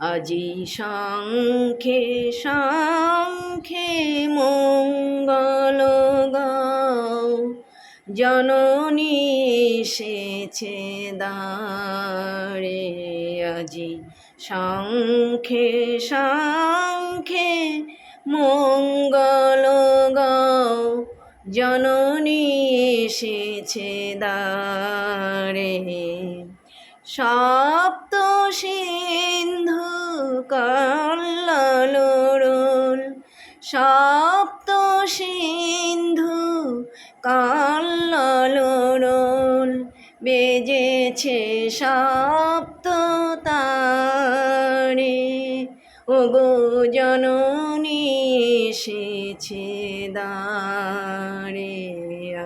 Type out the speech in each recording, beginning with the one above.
আজি শঙ্খে শঙ্খে মঙ্গল গাও। জননী এসেছে দাঁড়ে আজি শঙ্খে শঙ্খে মঙ্গল গাও। জননী এসেছে দাঁড়ে সপ্ত সিন্ধু কাল্লালোড়ল সপ্ত সিন্ধু কাল্লালোড়ল বেজেছে সপ্ত তারে ও গো জননী, এসেছে দাঁড়ে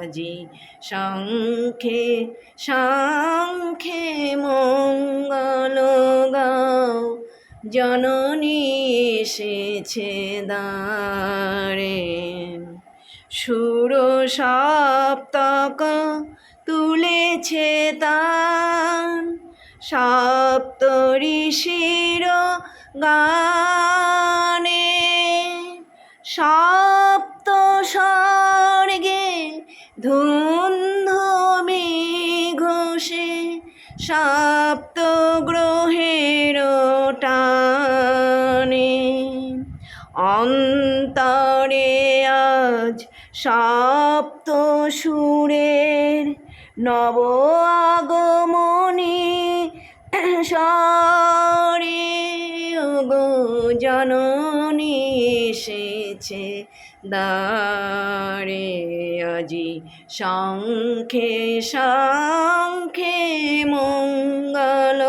আজি শঙ্খে শঙ্খে মঙ্গল জননী এসেছে দাঁড়ে সুর সপ্তক তুলেছে তান সপ্ত ঋষির গানে। সপ্ত স্বর্গে ধুন্ধমি ঘোষে সপ্ত গ্রহের অন্তরে আজ সপ্ত সুরের নব আগমনী সরে গো জননী এসেছে দাঁড়ে আজি শঙ্খে শঙ্খে মঙ্গল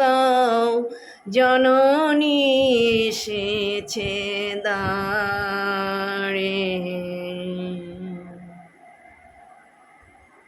গাও জননী এসেছে 亲的